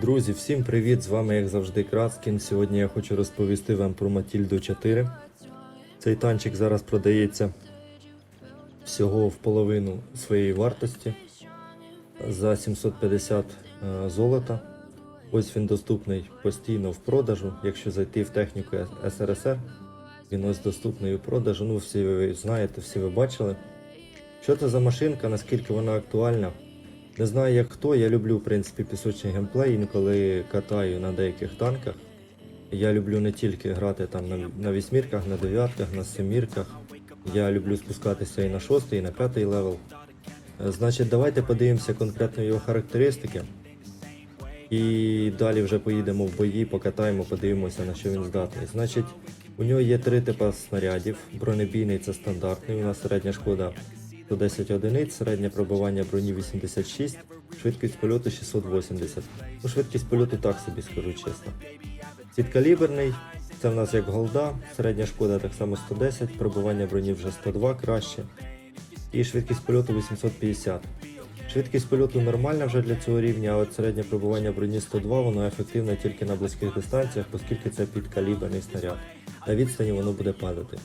Друзі, всім привіт! З вами, як завжди, Краскін. Сьогодні я хочу розповісти вам про Матільду 4. Цей танчик зараз продається всього в половину своєї вартості за 750 е, золота. Ось він доступний постійно в продажу. Якщо зайти в техніку СРСР, він ось доступний у продажу. Ну, всі ви знаєте, всі ви бачили. Що це за машинка, наскільки вона актуальна? Не знаю як хто, я люблю в принципі пісочний геймплей, інколи катаю на деяких танках. Я люблю не тільки грати там на, на вісьмірках, на дев'ятках, на семірках. Я люблю спускатися і на шостий, і на п'ятий левел. Е, Значить, давайте подивимося конкретно його характеристики. І далі вже поїдемо в бої, покатаємо, подивимося на що він здатний. Значить, у нього є три типи снарядів. Бронебійний це стандартний. У нас середня шкода 110 одиниць, середнє пробивання броні 86, швидкість польоту 680. Ну, швидкість польоту так собі скажу чесно. Підкаліберний, це в нас як голда, середня шкода так само 110, пробивання броні вже 102 краще. І швидкість польоту 850. Швидкість польоту нормальна вже для цього рівня, а середнє пробування броні 102, воно ефективне тільки на близьких дистанціях, оскільки це підкаліберний снаряд. На відстані воно буде падати.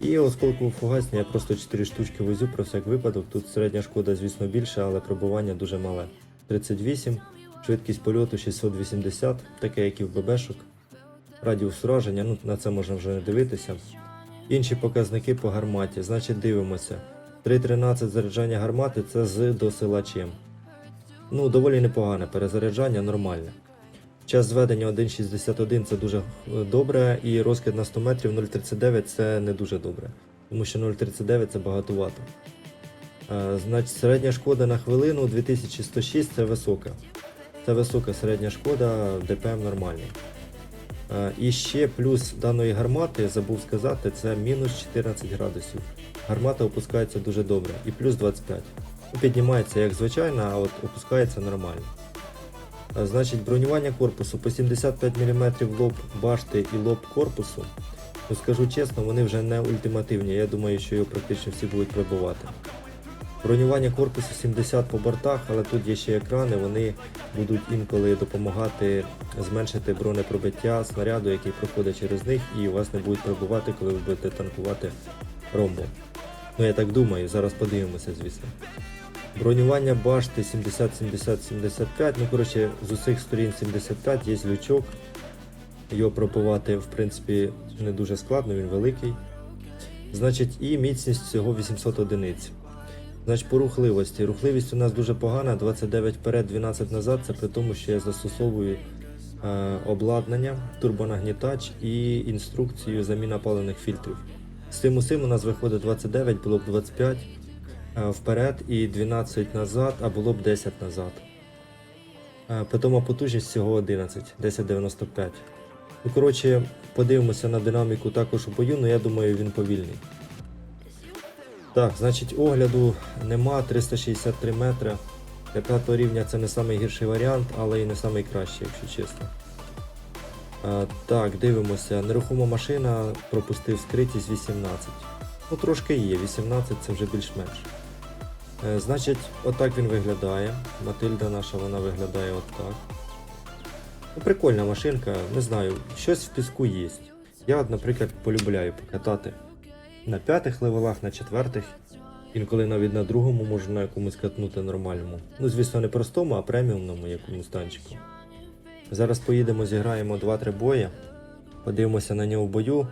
І осколково фугасні я просто 4 штучки возю про всяк випадок. Тут середня шкода, звісно, більша, але пробування дуже мале. 38, швидкість польоту 680, таке як і в ББшок. Радіус ураження, ну на це можна вже не дивитися. Інші показники по гарматі. Значить, дивимося. 3.13 заряджання гармати це з досилачем. Ну, доволі непогане перезаряджання, нормальне. Час зведення 1.61 це дуже е, добре, і розкид на 100 метрів 0.39 це не дуже добре, тому що 0.39 це багатувато. Е, Значить, середня шкода на хвилину 2106 це висока. Це висока середня шкода, ДПМ нормальний. Е, І ще плюс даної гармати, забув сказати, це мінус 14 градусів. Гармата опускається дуже добре. І плюс 25. Ну, Піднімається як звичайно, а от опускається нормально. А, Значить, бронювання корпусу по 75 мм лоб башти і лоб корпусу. Ну, скажу чесно, вони вже не ультимативні. Я думаю, що його практично всі будуть пробувати. Бронювання корпусу 70 по бортах, але тут є ще екрани, вони будуть інколи допомагати зменшити бронепробиття снаряду, який проходить через них, і у вас не будуть пробувати, коли ви будете танкувати ромбом. Ну я так думаю, зараз подивимося, звісно. Бронювання башти 70, 70, 75. Ну, коротше, з усіх сторін 75 є лючок. Його пробувати, в принципі, не дуже складно, він великий. Значить, і міцність всього 800 одиниць. Значить, по рухливості. Рухливість у нас дуже погана, 29 вперед, 12 назад. Це при тому, що я застосовую е, обладнання, турбонагнітач і інструкцію заміна паливних фільтрів. З цим усім у нас виходить 29, було б 25 е, вперед і 12 назад, а було б 10 назад. Е, Питома потужність всього 11, 1095. Ну, коротше, подивимося на динаміку також у бою, але я думаю, він повільний. Так, значить, огляду нема 363 метри. Для п'ятого рівня це не найгірший варіант, але і не найкращий, якщо чесно. А, так, дивимося. Нерухома машина пропустив скритість 18. Ну, трошки є, 18 це вже більш-менш. Е, значить, отак він виглядає. Матильда наша вона виглядає отак. Ну, прикольна машинка, не знаю, щось в піску є. Я, наприклад, полюбляю покатати на п'ятих левелах, на четвертих. Інколи навіть на другому можу на якомусь катнути нормальному. Ну, звісно, не простому, а преміумному якомусь танчику. Зараз поїдемо, зіграємо 2-3 бої, подивимося на нього в бою.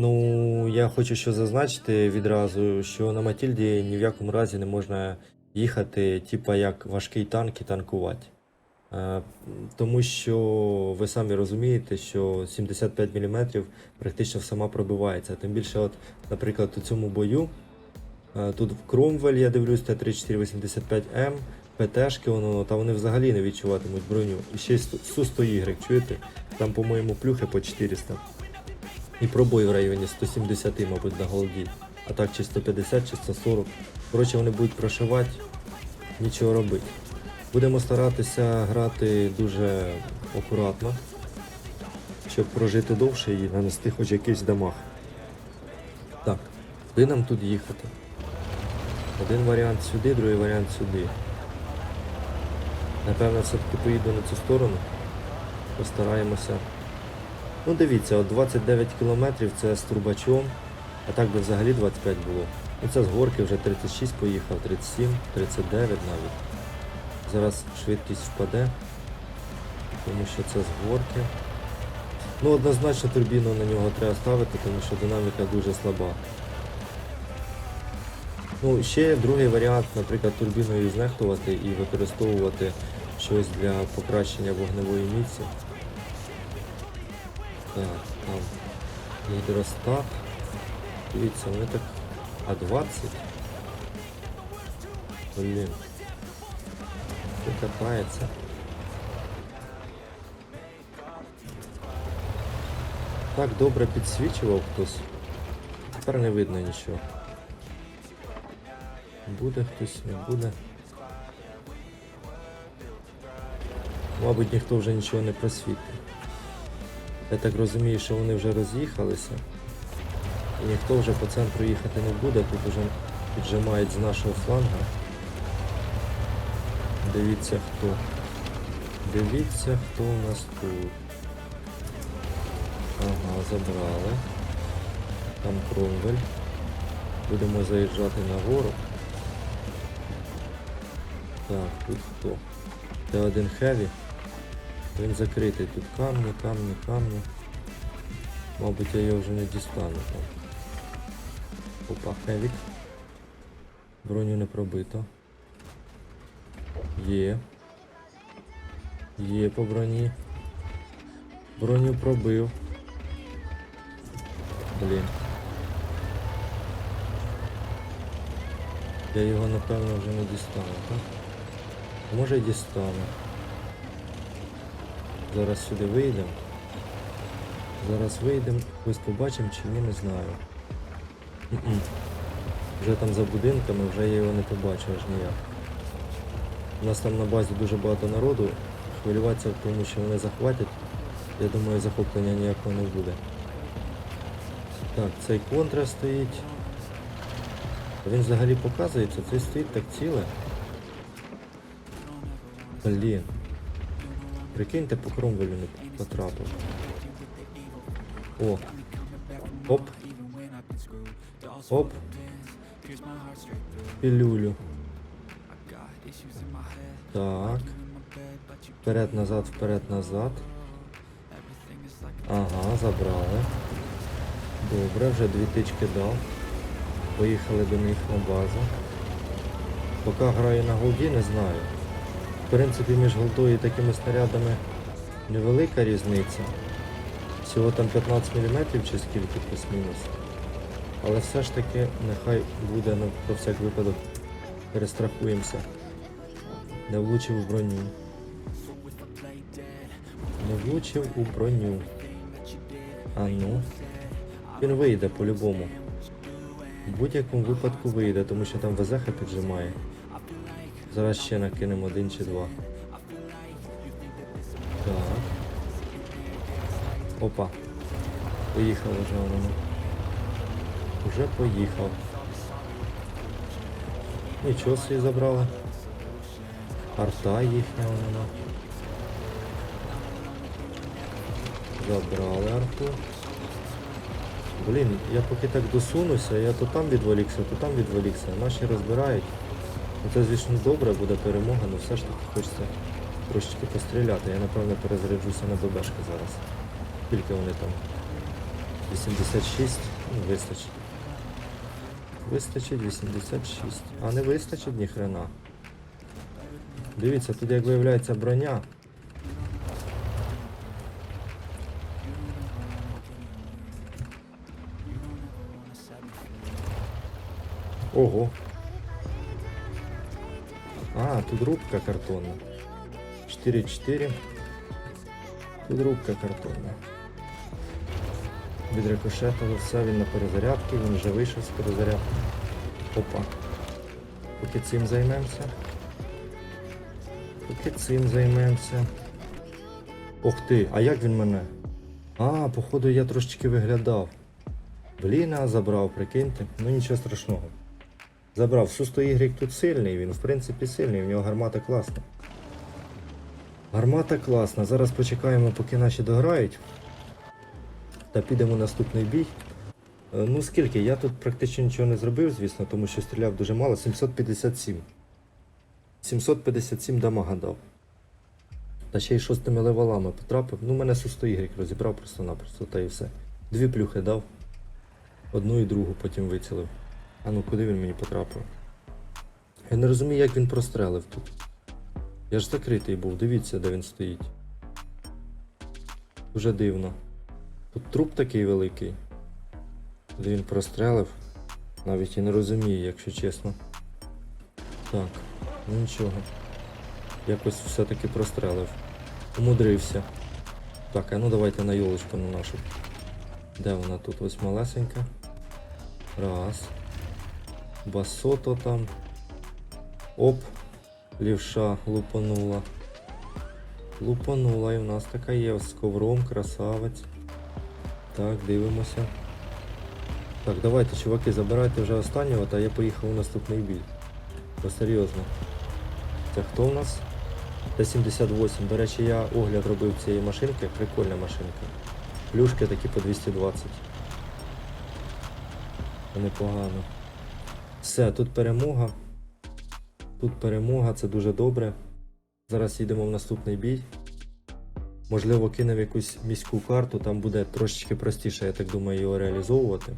Ну, я хочу що зазначити відразу, що на Матільді ні в якому разі не можна їхати, типа як важкий танк і танкувати. Е, Тому що ви самі розумієте, що 75 мм практично сама пробивається. Тим більше, от, наприклад, у цьому бою е, тут в Кромвель, я дивлюсь, Т-3485М, ПТшки, воно, та вони взагалі не відчуватимуть броню. І ще й Су-100Y, чуєте? Там, по-моєму, плюхи по 400. І пробой в районі 170, мабуть, на голді. А так чи 150, чи 140. Коротше, вони будуть прошивати, нічого робити. Будемо старатися грати дуже акуратно, щоб прожити довше і нанести хоч якийсь дамаг. Так, куди нам тут їхати? Один варіант сюди, другий варіант сюди. Напевно, все-таки поїду на цю сторону. Постараємося. Ну дивіться, от 29 кілометрів це з турбачом, а так би взагалі 25 було. Ну це з горки вже 36 поїхав, 37, 39 навіть. Зараз швидкість впаде, тому що це з горки. Ну однозначно турбіну на нього треба ставити, тому що динаміка дуже слаба. Ну, ще другий варіант, наприклад, турбіною знехтувати і використовувати щось для покращення вогневої міці. Так, там гідростат. Дивіться, вони так. А 20? Блін. Це катається. Так добре підсвічував хтось. Тепер не видно нічого. Буде хтось, не буде. Мабуть, ніхто вже нічого не просвітить. Я так розумію, що вони вже роз'їхалися. І ніхто вже по центру їхати не буде, тут вже піджимають з нашого фланга. Дивіться хто. Дивіться, хто у нас тут. Ага, забрали. Там Кромвель. Будемо заїжджати на гору. Так, тут хто? Це один хеві. Він закритий. Тут камні, камні, камні. Мабуть, я його вже не дістану там. Опа, хевік. Броню не пробито. Є. Є по броні. Броню пробив. Блін. Я його напевно вже не дістану, так? Може й дістану. Зараз сюди вийдемо. Зараз вийдемо, ось побачимо чи ні, не знаю. Вже там за будинками, вже я його не побачу аж ніяк. У нас там на базі дуже багато народу. Хвилюватися в тому, що вони захватять. Я думаю, захоплення ніякого не буде. Так, цей контра стоїть. Він взагалі показується, цей стоїть так ціле. Блін. Прикиньте, по кромвелю не потрапив. О. Оп. Оп. Пілюлю. Так. Вперед, назад, вперед, назад. Ага, забрали. Добре, вже дві тички дав. Поїхали до них на базу. Поки граю на голді, не знаю. В принципі, між голдою і такими снарядами невелика різниця. Всього там 15 мм чи скільки плюс-мінус. Але все ж таки нехай буде ну, про всяк випадок. Перестрахуємося. Не влучив у броню. Не влучив у броню. А ну. Він вийде по-любому. В будь-якому випадку вийде, тому що там ВЗХ піджимає. Зараз ще накинемо один чи два. Так. Опа. Поїхав вже воно. Уже поїхав. Нічого собі забрали. Арта їхня вона. Забрали арту. Блін, я поки так досунуся, я то там відволікся, то там відволікся. Наші розбирають. Ну, Це, звісно, добре, буде перемога, але все ж таки хочеться трошечки постріляти. Я напевно перезаряджуся на ББшки зараз. Скільки вони там? 86? Ну, вистачить. Вистачить 86. А не вистачить ніхрена. Дивіться, тут як виявляється броня. Ого. А, тут рубка картонна. 4-4. Тут рубка картонна. Відрикошетило все, він на перезарядці, він вже вийшов з перезарядки. Опа. Поки цим займемося. Поки цим займемося. Ох ти, а як він мене? А, походу я трошечки виглядав. Блін, забрав, прикиньте. Ну нічого страшного. Забрав. Сусто Y тут сильний, він в принципі сильний, в нього гармата класна. Гармата класна. Зараз почекаємо, поки наші дограють. Та підемо в наступний бій. Е, Ну скільки? Я тут практично нічого не зробив, звісно, тому що стріляв дуже мало. 757. 757 дамага дав. Та ще й шостими левелами потрапив. Ну, мене су 100 Y розібрав просто-напросто, та і все. Дві плюхи дав. Одну і другу потім вицілив. А ну куди він мені потрапив? Я не розумію, як він прострелив тут. Я ж закритий був, дивіться, де він стоїть. Дуже дивно. Тут труп такий великий. Де він прострелив. Навіть і не розумію, якщо чесно. Так, ну нічого. Якось все-таки прострелив. Умудрився. Так, а ну давайте на йолочку на нашу. Де вона тут? Ось малесенька. Раз. Басото там. Оп. Лівша лупанула. Лупанула і в нас така є з ковром, красавець. Так, дивимося. Так, давайте, чуваки, забирайте вже останнього, та я поїхав у наступний бій. Бо серйозно. Це хто в нас? Т-78. До речі, я огляд робив цієї машинки. Прикольна машинка. Плюшки такі по 220. Непогано. Все, тут перемога. Тут перемога, це дуже добре. Зараз їдемо в наступний бій. Можливо, кинемо якусь міську карту, там буде трошечки простіше, я так думаю, його реалізовувати.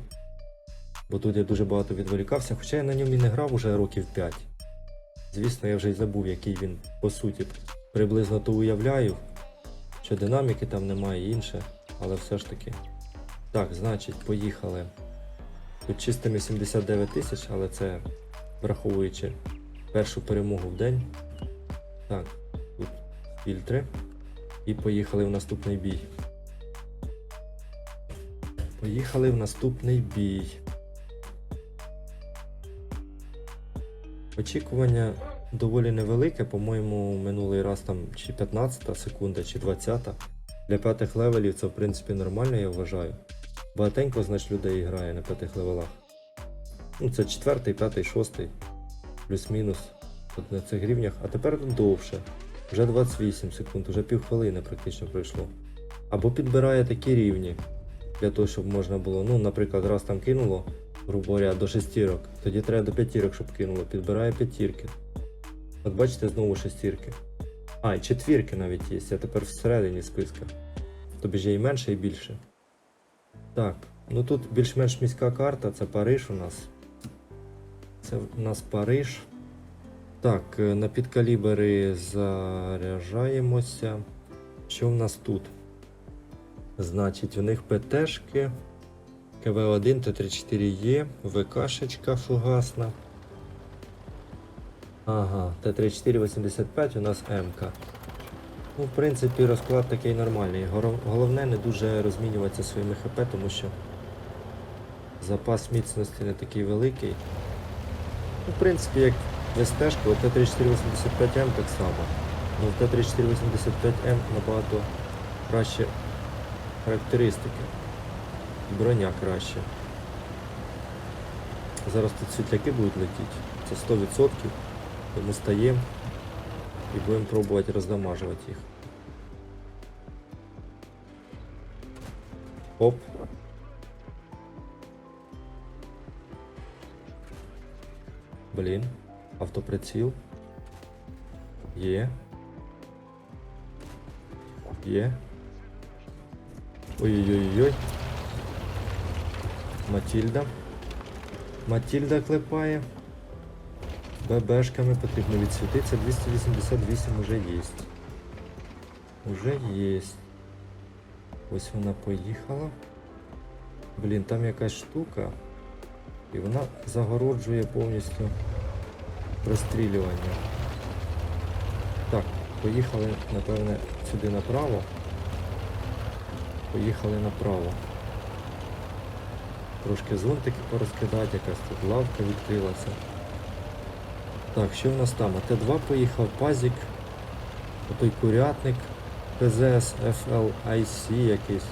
Бо тут я дуже багато відволікався, хоча я на ньому і не грав уже років 5. Звісно, я вже й забув, який він по суті. Приблизно то уявляю, що динаміки там немає і інше, але все ж таки. Так, значить, поїхали. Тут чистими 79 тисяч, але це враховуючи першу перемогу в день. Так, тут фільтри. І поїхали в наступний бій. Поїхали в наступний бій. Очікування доволі невелике, по-моєму, минулий раз там чи 15 секунда, чи 20. Для п'ятих левелів це в принципі нормально, я вважаю. Багатенько, значить, людей грає на п'ятих левелах. Ну, це четвертий, п'ятий, шостий, плюс-мінус от на цих рівнях. А тепер довше. Вже 28 секунд, вже півхвилини практично пройшло. Або підбирає такі рівні для того, щоб можна було, ну, наприклад, раз там кинуло, грубо говоря, до шестірок, тоді треба до п'ятірок, щоб кинуло. Підбирає п'ятірки. От бачите, знову шестірки. А, і четвірки навіть є, я тепер всередині списка. Тобі ж є і менше, і більше. Так, ну тут більш-менш міська карта, це Париж у нас. Це у нас Париж. Так, е, на підкалібери заряджаємося. Що в нас тут? Значить, в них ПТшки, КВ-1, Т-34Е, ВКшечка фугасна. Ага, Т-3485 у нас МК. Ну, в принципі, розклад такий нормальний. Головне не дуже розмінюватися своїми ХП, тому що запас міцності не такий великий. Ну, в принципі, як в СТ-шку, Т-3485М так само. Ну, в Т-3485М набагато краще характеристики. Броня краще. Зараз тут світляки будуть летіти. Це 100%. Тому стаємо і будемо пробувати роздамажувати їх. Оп. Блін. Автоприціл. Є. Є. Ой-ой-ой-ой. Матільда. Матільда клепає. ББшками потрібно відсвітитися. 288 уже є. Уже є. Ось вона поїхала. Блін, там якась штука. І вона загороджує повністю розстрілювання. Так, поїхали, напевне, сюди направо. Поїхали направо. Трошки зонтики порозкидати, якась тут лавка відкрилася. Так, що в нас там? А Т2 поїхав, пазік, отой курятник, ПЗС FLIC якийсь.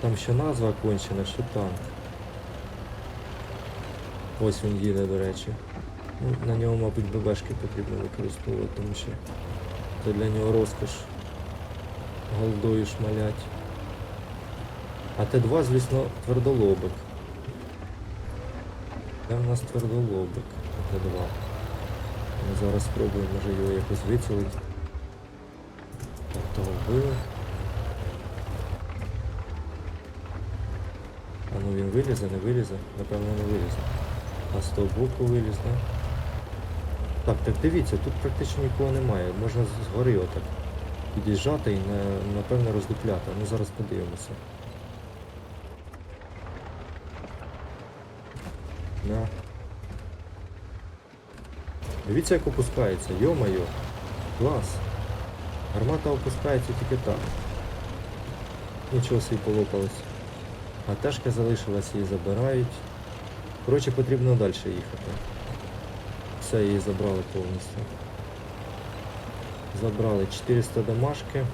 Там ще назва кончена, що танк. Ось він їде, до речі. Ну, на нього, мабуть, ББшки потрібно використовувати, тому що Це для нього розкош. Голдою шмалять. А Т2, звісно, твердолобик. Це в нас твердолобик Т2. Ми зараз спробуємо, може його якось вицілити. Так, того вбили. А ну він вилізе, не вилізе? Напевно не вилізе. А з того боку виліз, да? Так, так дивіться, тут практично нікого немає. Можна згори отак під'їжджати і на- напевно роздупляти. Ну зараз подивимося. На. Дивіться, як опускається. Йо-моє. Клас. Гармата опускається тільки так. Нічого собі полопалось. А тежка залишилась, її забирають. Коротше, потрібно далі їхати. Все, її забрали повністю. Забрали 400 дамашки.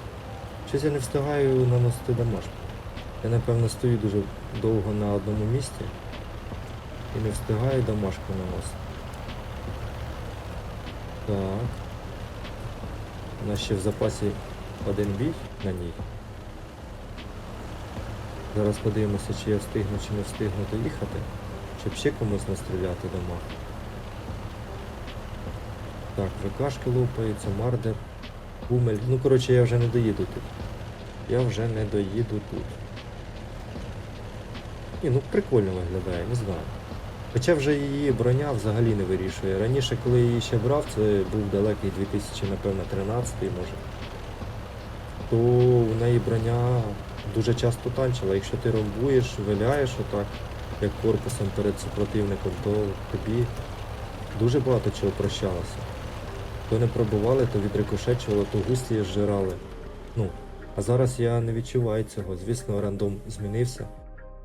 Щось я не встигаю наносити дамашку. Я напевно стою дуже довго на одному місці і не встигаю дамашку наносити. Так. У нас ще в запасі один бій на ній. Зараз подивимося, чи я встигну, чи не встигну доїхати, щоб ще комусь настріляти дома. Так, ВКшки лопаються, мардер, гумель. Ну, коротше, я вже не доїду тут. Я вже не доїду тут. Ні, ну прикольно виглядає, не знаю. Хоча вже її броня взагалі не вирішує. Раніше, коли її ще брав, це був далекий 2000, напевно, 13 може. То у неї броня дуже часто танчила. Якщо ти ромбуєш, виляєш отак, як корпусом перед супротивником, то тобі дуже багато чого прощалося. То не пробували, то відрикошечувало, то густі зжирали. Ну, а зараз я не відчуваю цього. Звісно, рандом змінився.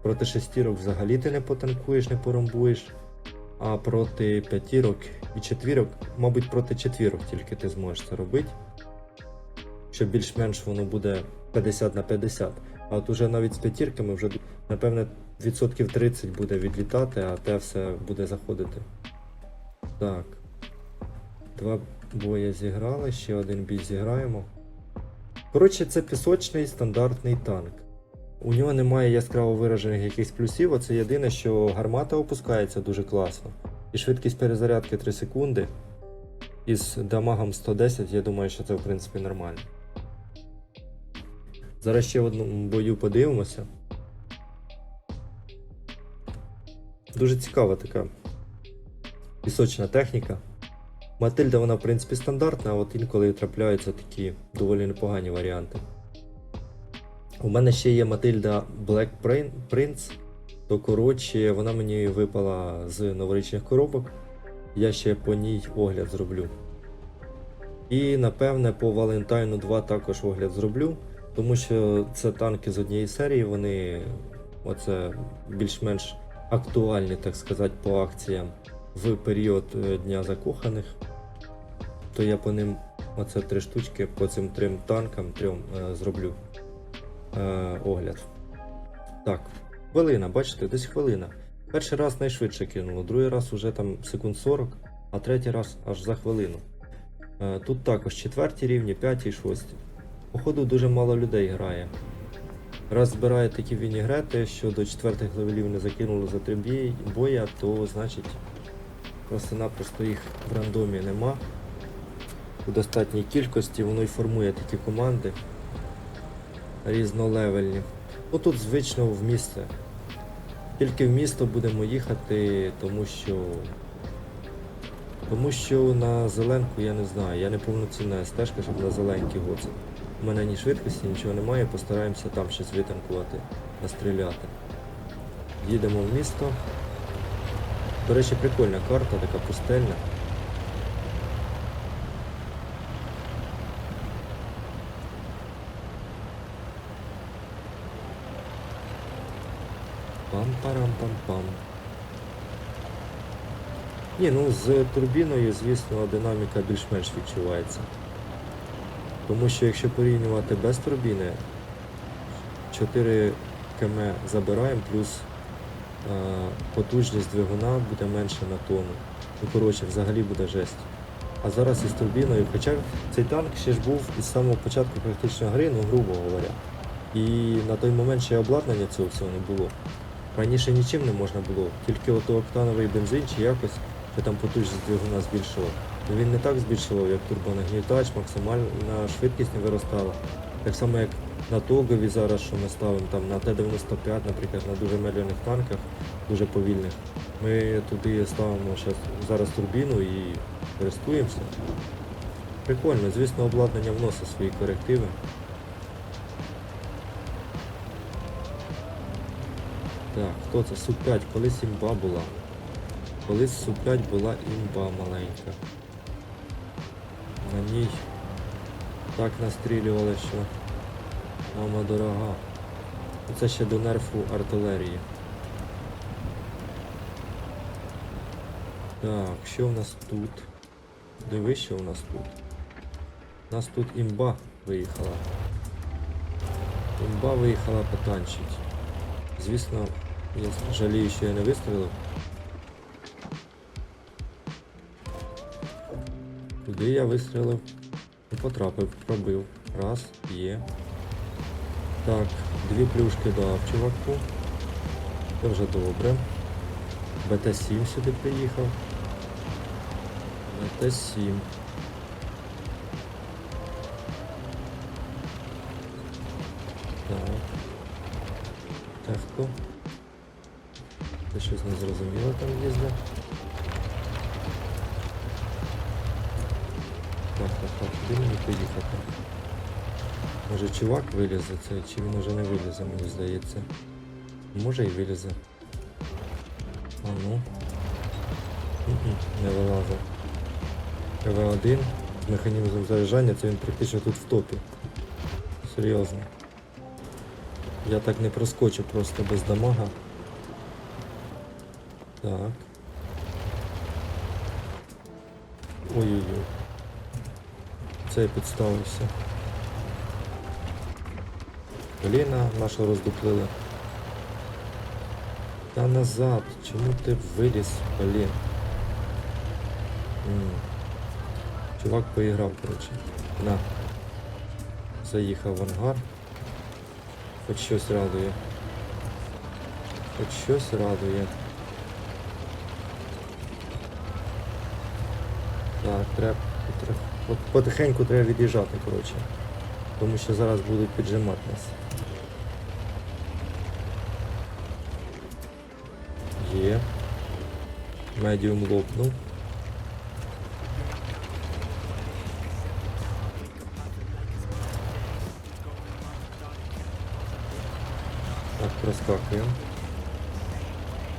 Проти шестірок взагалі ти не потанкуєш, не поромбуєш. А проти п'ятірок і четвірок, мабуть, проти четвірок тільки ти зможеш це робити. Що більш-менш воно буде 50 на 50. А от уже навіть з п'ятірками вже напевне відсотків 30 буде відлітати, а те все буде заходити. Так. Два бої зіграли, ще один бій зіграємо. Коротше, це пісочний стандартний танк. У нього немає яскраво виражених якихось плюсів, оце єдине, що гармата опускається дуже класно. І швидкість перезарядки 3 секунди. Із дамагом 110, я думаю, що це в принципі нормально. Зараз ще в одному бою подивимося. Дуже цікава така пісочна техніка. Матильда, вона в принципі стандартна, а от інколи трапляються такі доволі непогані варіанти. У мене ще є Матильда Black Prince, то коротше, вона мені випала з новорічних коробок. Я ще по ній огляд зроблю. І напевне по Valentine 2 також огляд зроблю, тому що це танки з однієї серії, вони оце більш-менш актуальні, так сказати, по акціям в період е, Дня закоханих. То я по ним оце три штучки по цим трьом танкам трьом е, зроблю е, огляд. Так, хвилина, бачите, десь хвилина. Перший раз найшвидше кинуло, другий раз уже там секунд 40, а третій раз аж за хвилину. Е, тут також четверті рівні, п'яті і шості. Походу дуже мало людей грає. Раз збирає такі вінігрети, що до четвертих левелів не закинули за три боя, то значить просто-напросто їх в рандомі нема. У достатній кількості воно й формує такі команди різнолевельні. Ну тут звично в місце. Тільки в місто будемо їхати, тому що. Тому що на зеленку я не знаю, я не повноцінна стежка, щоб на зеленки гоцати. У мене ні швидкості, нічого немає, постараємося там щось витанкувати, настріляти. Їдемо в місто. До речі, прикольна карта, така пустельна. Пам-парам-пам-пам. Ні, ну з турбіною, звісно, динаміка більш-менш відчувається. Тому що якщо порівнювати без турбіни, 4 км забираємо, плюс е, потужність двигуна буде менше на тонну. Ну, коротше, взагалі буде жесть. а зараз із турбіною. Хоча цей танк ще ж був із самого початку практично гри, ну грубо говоря. І на той момент ще обладнання цього всього не було. Раніше нічим не можна було, тільки ото октановий бензин чи якось, чи там потужність двигуна збільшував. Ну він не так збільшував, як турбонагнітач, максимальна швидкість не виростала. Так само, як на тогові зараз, що ми ставимо там на Т-95, наприклад, на дуже медленних танках, дуже повільних. Ми туди ставимо щас, зараз турбіну і користуємося. Прикольно, звісно, обладнання вносить свої корективи. Так, хто це? Су-5, колись імба була. Колись Су-5 була імба маленька. На ній так настрілювали, що мама дорога. Це ще до нерфу артилерії. Так, що в нас тут? Диви, що в нас тут? У нас тут імба виїхала. Імба виїхала потанчить. Звісно, я жалію, що я не вистрілив. Куди я вистрілив? Не потрапив, пробив. Раз, є. Так, дві плюшки дав чуваку. Це вже добре. БТ-7 сюди приїхав. БТ-7. Так. Хто? Це щось незрозуміло там їздить. Так, так, так, куди мені поїхати? Може чувак вилізе це, чи він уже не вилізе, мені здається. Може і вилізе. А ну. Не вилазив. КВ-1 з механізмом заряджання, це він практично тут в топі. Серйозно. Я так не проскочу просто без дамага. Так. Ой-ой-ой. Це я підставився. Коліна нашу роздуплили. Та назад, чому ти виліз, блін? Чувак поіграв, коротше. На. Заїхав в ангар. Хоч щось радує. Хоч щось радує. Так, треба от потихеньку треба від'їжджати, коротше. Тому що зараз будуть піджимати нас. Є. Медіум лопнув. Так, проскакуємо.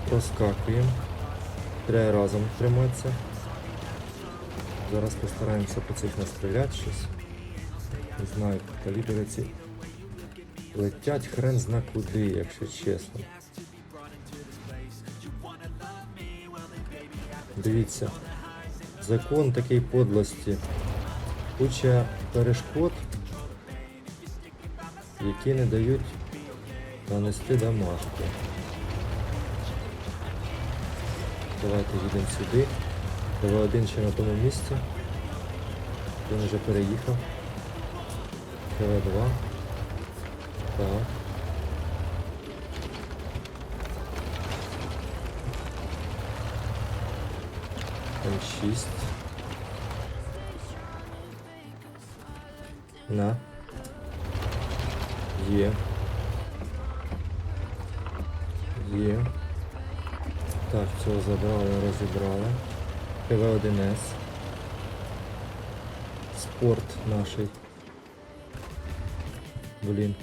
Проскакуємо. Треба разом триматися. Зараз постараємося по цих настріляти щось. Не знаю, калібри ці летять хрен зна куди, якщо чесно. Дивіться, закон такий подлості. Куча перешкод, які не дають нанести домашку. Давайте їдемо сюди. КВ-1 ще на тому місці. Він вже переїхав. КВ-2. Так. М6. На. Є. Є. Так, цього забрали, розібрали. КВ-1С. Спорт наший. Блін.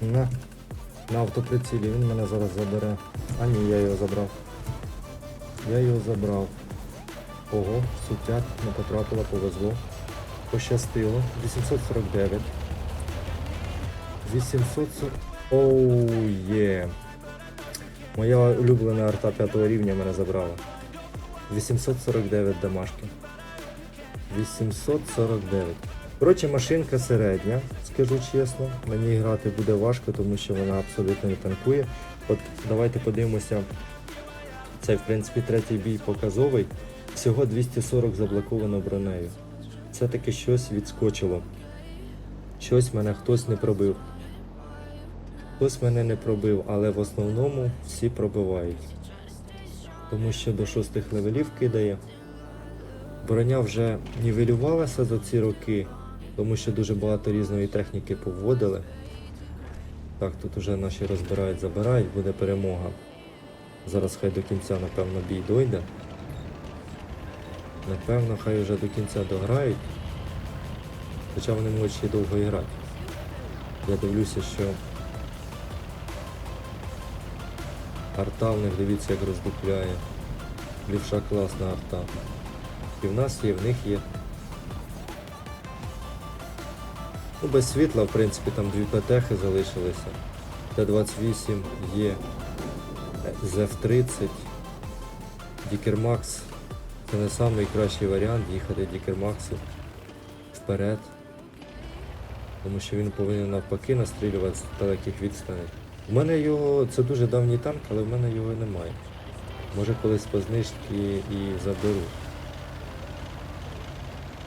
На. На автоприцілі, він мене зараз забере. А ні, я його забрав. Я його забрав. Ого, суття не потрапила, повезло. Пощастило. 849. 840. Оу є. Моя улюблена арта 5 рівня мене забрала. 849 домашки. 849. Коротше, машинка середня, скажу чесно. На ній грати буде важко, тому що вона абсолютно не танкує. От давайте подивимося. Цей, в принципі, третій бій показовий. Всього 240 заблоковано бронею. Це таки щось відскочило. Щось мене хтось не пробив. Хтось мене не пробив, але в основному всі пробивають. Тому що до шостих левелів кидає. Броня вже нівелювалася за ці роки, тому що дуже багато різної техніки повводили. Так, тут уже наші розбирають, забирають, буде перемога. Зараз хай до кінця, напевно, бій дойде. Напевно, хай вже до кінця дограють. Хоча вони можуть ще довго грати. Я дивлюся, що арта в них дивіться як роздупляє. Лівша класна арта. І в нас є, в них є. Ну, без світла, в принципі, там дві ПТХи залишилися. Т-28 є ZF-30. Дікермакс. Це не найкращий варіант їхати Дікермаксу вперед. Тому що він повинен навпаки настрілювати з далеких відстаней. У мене його, це дуже давній танк, але в мене його немає. Може колись по знижці і заберу.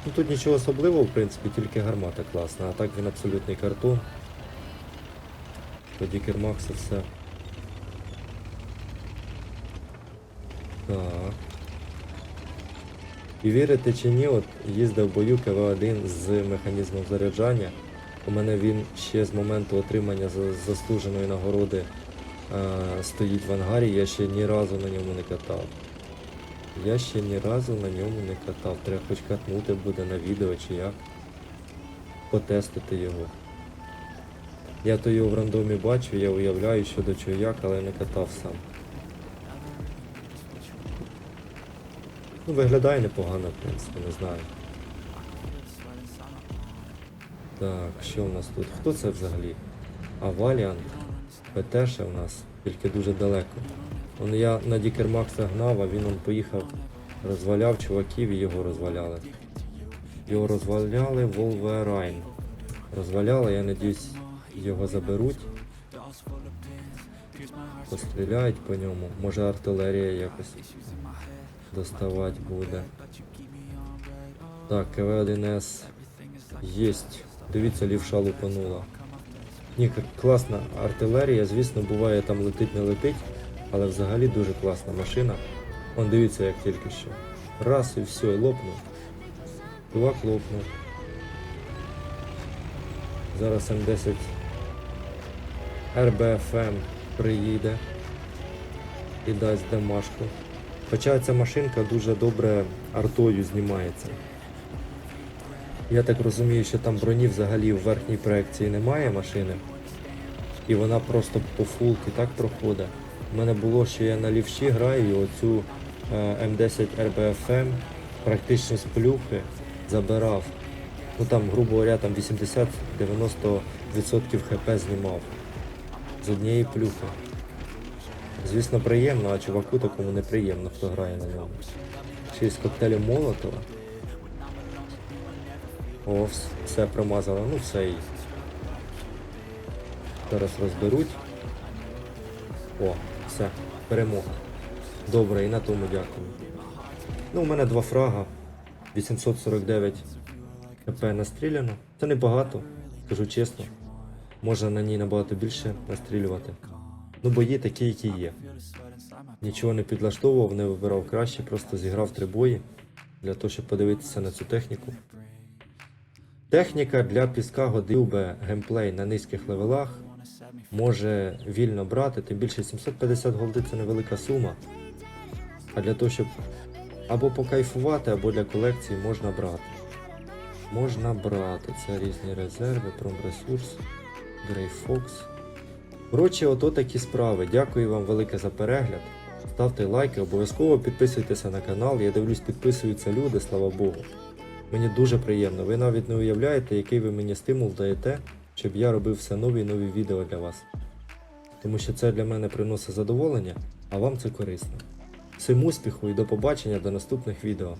Ну тут нічого особливого, в принципі, тільки гармата класна, а так він абсолютний картон. Тоді Кермакса все. Так. І вірите чи ні, от їздив в бою КВ-1 з механізмом заряджання. У мене він ще з моменту отримання заслуженої нагороди е, стоїть в ангарі, я ще ні разу на ньому не катав. Я ще ні разу на ньому не катав. Треба хоч катнути буде на відео чи як. Потестити його. Я то його в рандомі бачу, я уявляю, що до чого як, але не катав сам. Ну, виглядає непогано, в принципі, не знаю. Так, що в нас тут? Хто це взагалі? А Valiant? ПТ-ша в нас, тільки дуже далеко. Он я на Дікермакса гнав, а він он поїхав, розваляв чуваків і його розваляли. Його розваляли Wolverine. Розваляли, я надіюсь, його заберуть. Постріляють по ньому. Може артилерія якось доставати буде. Так, КВ-1С єсть. Дивіться, лівша лупанула. Ні, класна артилерія, звісно, буває там летить, не летить, але взагалі дуже класна машина. Вон дивіться, як тільки що. Раз і все, і лопнув. Чувак лопнув. Зараз М10 РБФМ приїде і дасть дамашку. Хоча ця машинка дуже добре артою знімається. Я так розумію, що там броні взагалі в верхній проекції немає машини. І вона просто по фулки так проходить. У мене було, що я на лівші граю і оцю е, М10 RBFM практично з плюхи забирав. Ну там, грубо говоря, там 80-90% хп знімав. З однієї плюхи. Звісно, приємно, а чуваку такому неприємно, хто грає на ньому. Ще й з коктейлем Молотова. О, все промазало, ну все і. Зараз розберуть. О, все, перемога. Добре, і на тому дякую. Ну, у мене два фрага. 849 КП настріляно. Це небагато, скажу чесно. Можна на ній набагато більше настрілювати. Ну, бої такі, які є. Нічого не підлаштовував, не вибирав краще, просто зіграв три бої для того, щоб подивитися на цю техніку. Техніка для піска годив би геймплей на низьких левелах. Може вільно брати, тим більше 750 голди це невелика сума. А для того, щоб або покайфувати, або для колекції можна брати. Можна брати. Це різні резерви, промресурс, Fox. Коротше, ото такі справи. Дякую вам велике за перегляд. Ставте лайки, обов'язково підписуйтеся на канал. Я дивлюсь, підписуються люди, слава Богу. Мені дуже приємно. Ви навіть не уявляєте, який ви мені стимул даєте, щоб я робив все нові і нові відео для вас. Тому що це для мене приносить задоволення, а вам це корисно. Всім успіху і до побачення до наступних відео.